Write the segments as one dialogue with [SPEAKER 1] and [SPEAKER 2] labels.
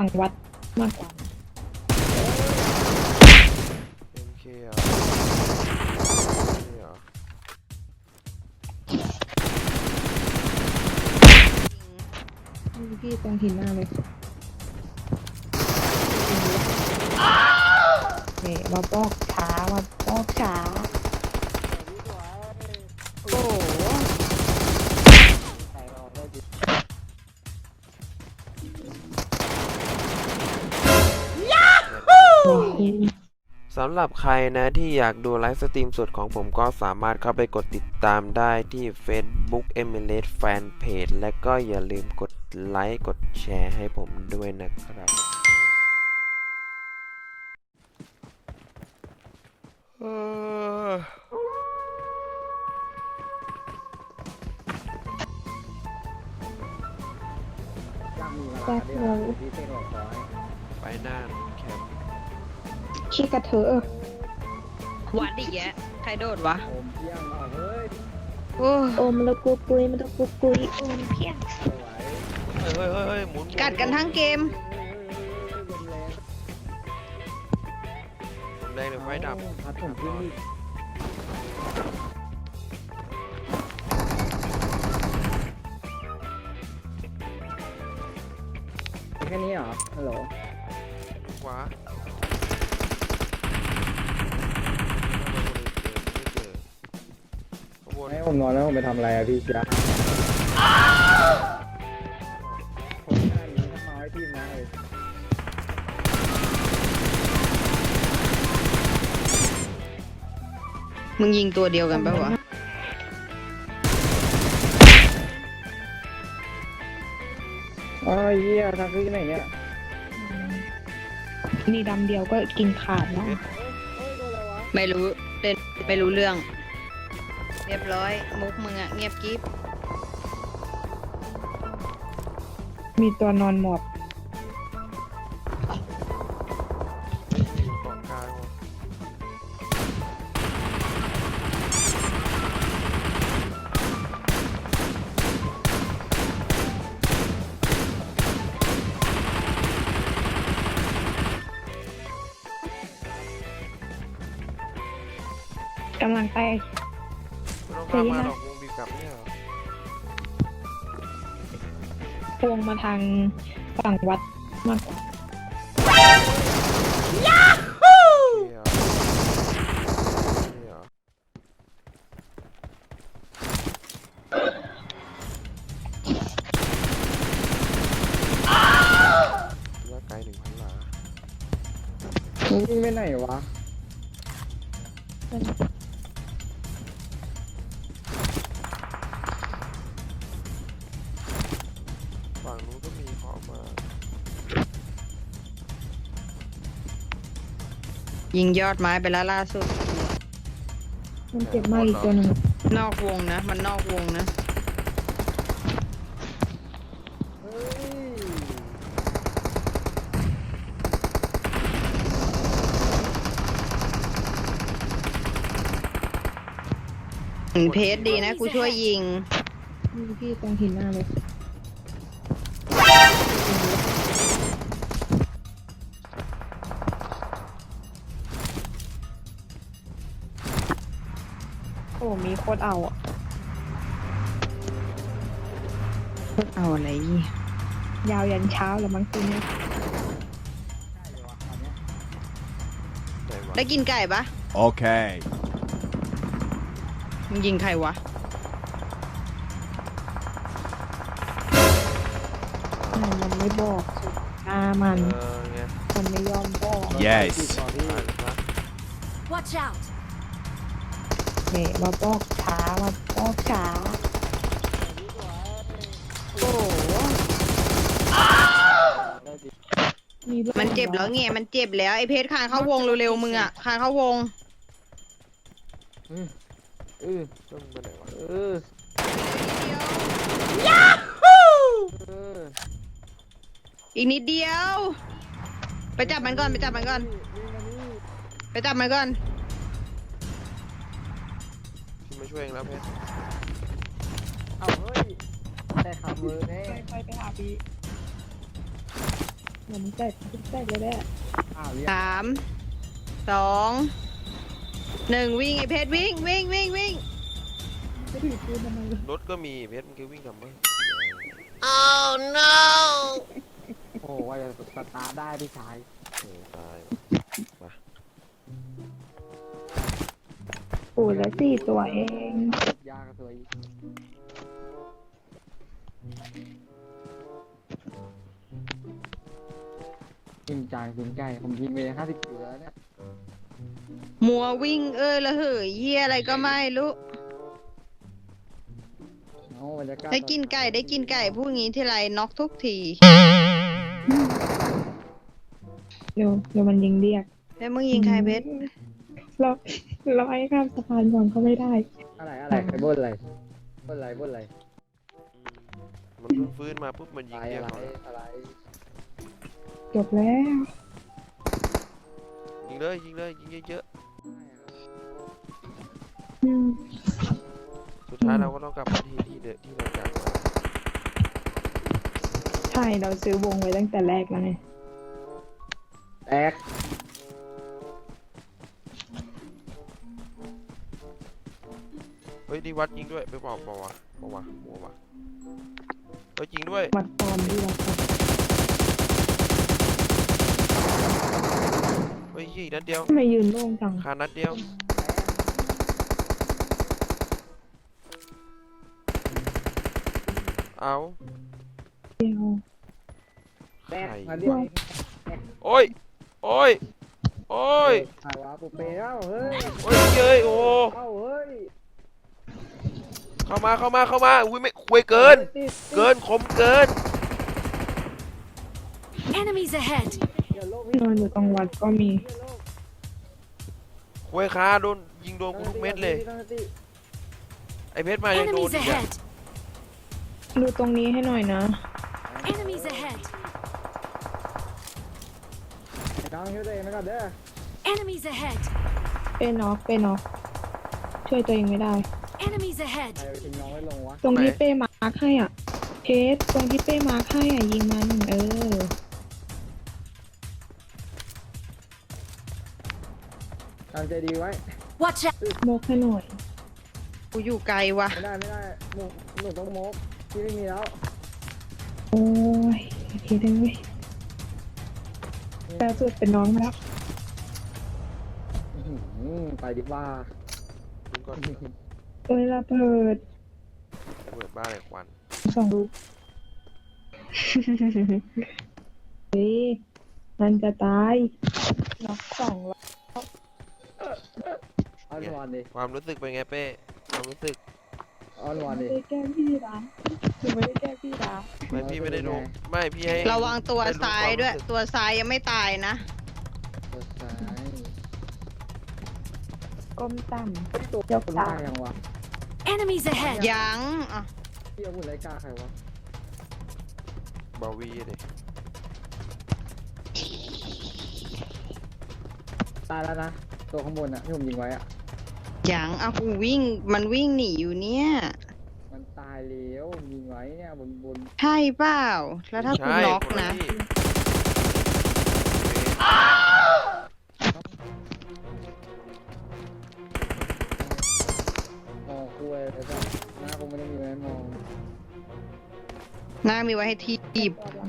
[SPEAKER 1] ฝั่งวัดมากกว่า
[SPEAKER 2] MK เหรอนี่เหรอ
[SPEAKER 1] พี่ตรงหินหน้าเลยเนี่ยมาบอกช้ามาบอกช้า
[SPEAKER 2] สำหรับใครนะที่อยากดูไลฟ์สตรีมสดของผมก็สามารถเข้าไปกดติดตามได้ที่ Facebook e m i l a t e Fanpage และก็อย่าลืมกดไลค์กดแชร์ให้ผมด้วยนะครับเอ่อ
[SPEAKER 1] แซ่บเลย
[SPEAKER 2] ไปหน้าแคมป์
[SPEAKER 1] ขี้กระเทอะ
[SPEAKER 3] วัดอีกแยะใครโดดวะโอ้
[SPEAKER 1] โอมแล้วกุ๊กกุยมันต้องกุ๊กกุยโอมเพี้ยน
[SPEAKER 2] เฮ้ยเฮ้ยเฮ้ยเฮ้ยหมุนหมุ
[SPEAKER 3] กัดกันทั้งเกม
[SPEAKER 2] หมุนแดงหรือไฟดับ
[SPEAKER 4] พัดผมขึ้นอีกแค่นี้เหรอฮัลโหล
[SPEAKER 2] ขวา
[SPEAKER 4] ให้ผมนอนแล้วผมไปทำอะไรอะพี่จ๊ะผมหน้านี้ถ้ามาไว้ทีมนะเลย
[SPEAKER 3] มึงยิงตัวเดียวกันปะวะ
[SPEAKER 4] อ้าวเหี้ยทางขึ้นไหนเนี่ย
[SPEAKER 1] มีดำเดียวก็กินขาดแล้ว
[SPEAKER 3] ไม่รู้เล่นไม่รู้เรื่อง เรียบร้อย มุกมึงอะเงียบกิ๊บ
[SPEAKER 1] มีตัวนอนหมอบ
[SPEAKER 2] เกาะกลางว่ะ
[SPEAKER 1] กำลังไป
[SPEAKER 2] ไม่ ต้องข้ามมาหรอกวงบีบกลับเนี่ยเหรอ
[SPEAKER 1] พวงมาทางฝั่งวัดมากกว่า
[SPEAKER 2] นี่เหรอนี่เหรอระยะไกลหนึ่งพันหลา
[SPEAKER 4] มึงวิ่งไปไหนวะ
[SPEAKER 2] ฝั่ องมา
[SPEAKER 3] ยิงยอดไม้ไปแล้วล่าสุด
[SPEAKER 1] มันเจ็บมากอีกตัวหนึ่ง
[SPEAKER 3] นอกวงนะ มันนอกวงนะ
[SPEAKER 4] เฮ้ย
[SPEAKER 3] เพจดีนะ กูช่วยยิง
[SPEAKER 1] นี่พี่ตรงหินหน้าเลย โอ้มีโคตรเอาอะ
[SPEAKER 3] เอาอะไรอีก
[SPEAKER 1] ยาวยันเช้าแล้วมั้งคืนนี้
[SPEAKER 2] ไหนวะ
[SPEAKER 3] ได้กินไก่ปะ
[SPEAKER 5] Okay.
[SPEAKER 3] มึงยิงใครวะ
[SPEAKER 1] มันมันไม่บอกสุดหน้ามัน
[SPEAKER 2] เออไง
[SPEAKER 1] มันไม่ยอมบอก
[SPEAKER 5] Yes.
[SPEAKER 4] ต่อพี่
[SPEAKER 2] ตายแล้วครับ
[SPEAKER 6] Watch out!
[SPEAKER 1] เนี่ยมาบอกช้ามาบอกช้าโอ้โหด้วย
[SPEAKER 3] มันเจ็บแล้วไงมันเจ็บแล้วไอเพชรคานเข้าวงเร็วๆมึงอะคานเข้าวง
[SPEAKER 4] เออ
[SPEAKER 2] ต้องไปไหนวะ
[SPEAKER 4] เออเออ
[SPEAKER 3] อีกนิดเดียว ไปจับมันก่อนไปจับมันก่อน ไปจับมันก่อน
[SPEAKER 2] พี่มาช่วเองแล้วเพชร
[SPEAKER 4] เอาเฮ้ยได้ขับมือแน่
[SPEAKER 1] ไปไปหาพี่เดี๋ยวมึงแตกแตกเลยแหละ
[SPEAKER 4] อ้าวเรียก
[SPEAKER 3] สามสองหนึ่งวิ่งไอเพชรวิ่งวิ่งวิ่งวิ่ง
[SPEAKER 1] จะถือปืนทำไม
[SPEAKER 2] รถก็มีเพชรมันคือวิ่งทำไม
[SPEAKER 4] โอ้ว่าจะสตาร์ทได้พี่ชาย
[SPEAKER 2] โอ้ตายว่ะ
[SPEAKER 1] ปูดแล้วสี่ตัวเอง
[SPEAKER 4] ยากสวยจริงจังจริงใจผมยิงไปห้าสิบคิวแล้วเนี่ย
[SPEAKER 3] มัววิ่งเอ้ยละเหยเฮียอะไรก็ไม่รู้
[SPEAKER 4] เอาบรรยากาศ
[SPEAKER 3] ได้กินไก่ได้กินไก่พูดงี้ทีไรน็อกทุกที
[SPEAKER 1] เดี๋ยวเดี๋ยวมันยิงเรียก
[SPEAKER 3] แล้วมึงยิงใครเพชร
[SPEAKER 1] เรา เราไอ้ข้ามสะพานก่อนเขาไม่ได้
[SPEAKER 4] อะไรอะไรไปบนอะไรบนอะไรบนอะไร
[SPEAKER 2] อืมมันเพิ่งฟื้นมาปุ๊บมันยิง
[SPEAKER 4] อะไร
[SPEAKER 2] เรียก
[SPEAKER 4] อะไร
[SPEAKER 2] ก่อน
[SPEAKER 4] อะไร
[SPEAKER 1] จบแล้ว
[SPEAKER 2] ยิงเลยยิงเลยยิงเยอะ
[SPEAKER 1] อืม
[SPEAKER 2] ๆสุดท้ายเราก็ต้องกลับมาที่ที่เดิมที่เราจากมา
[SPEAKER 1] ใช่เราซื้อวงไว้ตั้งแต่แรกแล้วไง
[SPEAKER 4] แตก
[SPEAKER 2] เฮ้ยนี่วัดยิงด้วยไม่บอกบอกวะบอกวะบอกวะเฮ้ยยิงด้วย
[SPEAKER 1] วัดตอนที่เราท
[SPEAKER 2] เฮ้ยยิงนัดเดียวำ
[SPEAKER 1] ทำไมยืนโล่งจัง
[SPEAKER 2] คานัดเดียวเอา
[SPEAKER 1] เดียว
[SPEAKER 4] แตก
[SPEAKER 2] ใคร
[SPEAKER 4] มาเดียว
[SPEAKER 2] โอ้ยโอ้ยโอ้ย
[SPEAKER 4] อาวะปุเป้เอ้าเฮ้ย
[SPEAKER 2] โอ้ยเย้ยโอ้
[SPEAKER 4] เอ้าเฮ้ย
[SPEAKER 2] เข้ามาเข้ามาเข้ามาอุ้ยไม่คุยเกิน
[SPEAKER 4] ติด
[SPEAKER 2] เกินคมเกิน
[SPEAKER 5] Enemies ahead!
[SPEAKER 4] เดี๋ยวโลก
[SPEAKER 1] นอนอยู่ตรงวัดก็มี
[SPEAKER 4] เดี๋ยวโลก
[SPEAKER 2] คุยคาโดนยิงโดนกูทุกเม็ดเลย
[SPEAKER 4] ตั้งสติ
[SPEAKER 2] ไอเพชรมายังโดน
[SPEAKER 5] Enemies
[SPEAKER 2] อีกอะ
[SPEAKER 5] ahead!
[SPEAKER 1] ดูตรงนี้ให้หน่อยนะ
[SPEAKER 5] Enemies ahead!
[SPEAKER 4] ไอ้น้องช่วยตัวเองไปก่อนเด้อ
[SPEAKER 5] Enemies ahead!
[SPEAKER 1] เป็นน็อกเป็นน็อกช่วยตัวเองไม่ได้
[SPEAKER 5] Enemies
[SPEAKER 4] ใคร
[SPEAKER 5] ahead!
[SPEAKER 4] เอาทิ้งน้องไว้ลงวะ
[SPEAKER 1] ตรงที่เป้มาร์คให้อะเพชรตรงที่เป้มาร์คให้อะยิงมันเออ
[SPEAKER 4] ทำใจดีไว้
[SPEAKER 5] Watch out!
[SPEAKER 1] โมกให้หน่อย
[SPEAKER 3] กูอยู่ไกลวะ
[SPEAKER 4] ไม่ได้ไม่ได้หนูหนูต้องโมกที่ไม่มีแล้ว
[SPEAKER 1] โอ้ยเพชรเอ้ยแต่สุดเป็นน้องมาแล้ว
[SPEAKER 4] อื้อหือไปดีกว่า
[SPEAKER 2] ยิงก่อน
[SPEAKER 1] เอ้ยระเบิด
[SPEAKER 2] ระเบิดบ้าเลยควัน
[SPEAKER 1] สองลูกเฮ้ยมันจะตายน็อกสองแล้ว
[SPEAKER 4] ออนวอนดิ
[SPEAKER 2] ความรู้สึกเป็นไงเป้ความรู้สึก
[SPEAKER 4] ออนวอน
[SPEAKER 1] ไม่
[SPEAKER 4] ดิ
[SPEAKER 1] ได้แกล้งพี่นะหนูไม่ได้แกล้งพี่นะ
[SPEAKER 2] ไม่พี่ไม่ได้ดูไม่พี่ให้
[SPEAKER 3] ระวังตัว
[SPEAKER 2] ได้รู้
[SPEAKER 3] ซ้าย
[SPEAKER 2] ควม
[SPEAKER 3] ด้วย
[SPEAKER 2] รู้สึก
[SPEAKER 3] ตัวซ้ายยังไม่ตายนะ
[SPEAKER 4] ตัวซ้าย
[SPEAKER 1] ก้มต่
[SPEAKER 4] ตัวยกตายยังวะ
[SPEAKER 5] Enemies ahead!
[SPEAKER 3] ยังอะ
[SPEAKER 4] พี่อาวุธไรกล้าใครวะ
[SPEAKER 2] บาวีเลย
[SPEAKER 4] ตายแล้วนะ ตัวข้างบนอะที่ผมยิงไว้อะ
[SPEAKER 3] ยังอะกูวิ่งมันวิ่งหนีอยู่เนี่ย
[SPEAKER 4] มันตายแล้วผมยิงไว้เนี่ยบนบน
[SPEAKER 3] ใช่เปล่า แล้วถ้ากู
[SPEAKER 2] ใช่
[SPEAKER 3] น็อก
[SPEAKER 2] ค
[SPEAKER 3] นะ
[SPEAKER 2] ที่
[SPEAKER 4] หน้ามีไว้
[SPEAKER 3] ให้ทีบเหรอ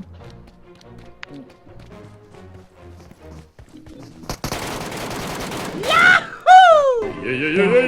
[SPEAKER 3] จัดนะบอกนะตรงบนนี้มันยังไ